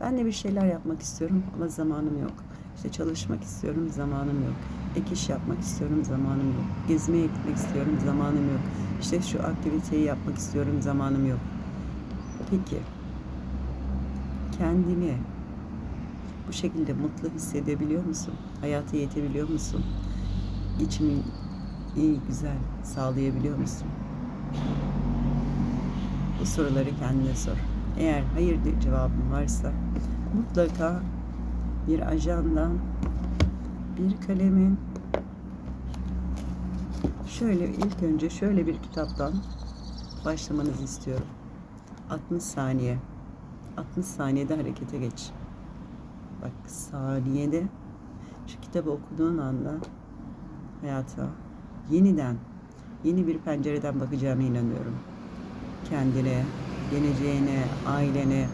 Ben de bir şeyler yapmak istiyorum ama zamanım yok. İşte çalışmak istiyorum, zamanım yok. Ek iş yapmak istiyorum, zamanım yok. Gezmeye gitmek istiyorum, zamanım yok. İşte şu aktiviteyi yapmak istiyorum, zamanım yok. Peki, kendini bu şekilde mutlu hissedebiliyor musun? Hayata yetebiliyor musun? Geçimin iyi, güzel sağlayabiliyor musun? Bu soruları kendine sor. Eğer hayır diye cevabın varsa mutlaka bir ajandan, bir kalemin, şöyle ilk önce şöyle bir kitaptan başlamanızı istiyorum. 60 saniye. 60 saniyede harekete geç. Bak saniyede şu kitabı okuduğun anda hayata yeniden yeni bir pencereden bakacağına inanıyorum. Kendine, geleceğine, ailene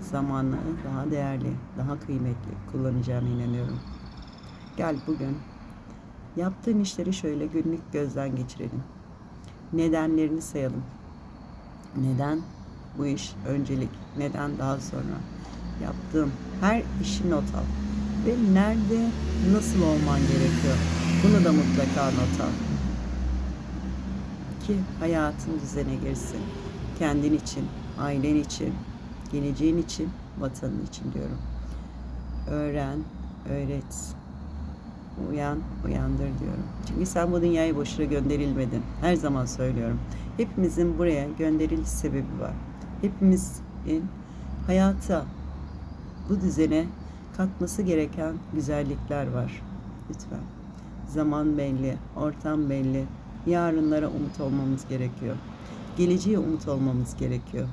zamanını daha değerli, daha kıymetli kullanacağına inanıyorum. Gel bugün yaptığın işleri şöyle günlük gözden geçirelim. Nedenlerini sayalım. Neden bu iş öncelik? Neden daha sonra? Yaptığım her işi not al. Ve nerede nasıl olman gerekiyor? Bunu da mutlaka not al. Ki hayatın düzene girsin. Kendin için, ailen için, geleceğin için, vatanın için diyorum. Öğren, öğret. Uyan, uyandır diyorum. Çünkü sen bu dünyaya boşuna gönderilmedin. Her zaman söylüyorum. Hepimizin buraya gönderiliş sebebi var. Hepimizin hayata, bu düzene katması gereken güzellikler var. Lütfen. Zaman belli, ortam belli. Yarınlara umut olmamız gerekiyor. Geleceğe umut olmamız gerekiyor.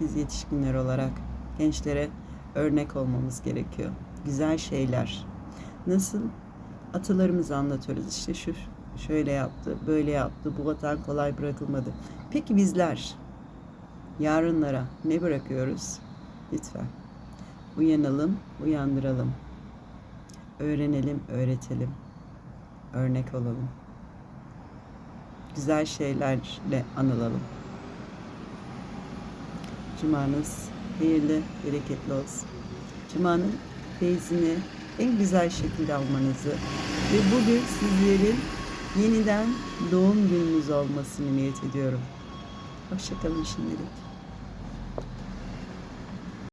Biz yetişkinler olarak gençlere örnek olmamız gerekiyor. Güzel şeyler. Nasıl atalarımızı anlatıyoruz. İşte şu şöyle yaptı, böyle yaptı. Bu vatan kolay bırakılmadı. Peki bizler yarınlara ne bırakıyoruz? Lütfen. Uyanalım, uyandıralım. Öğrenelim, öğretelim. Örnek olalım. Güzel şeylerle anılalım. Cumanız hayırlı, bereketli olsun. Cumanın feyzini en güzel şekilde almanızı ve bugün sizlerin yeniden doğum gününüz olmasını niyet ediyorum. Hoşçakalın şimdilik.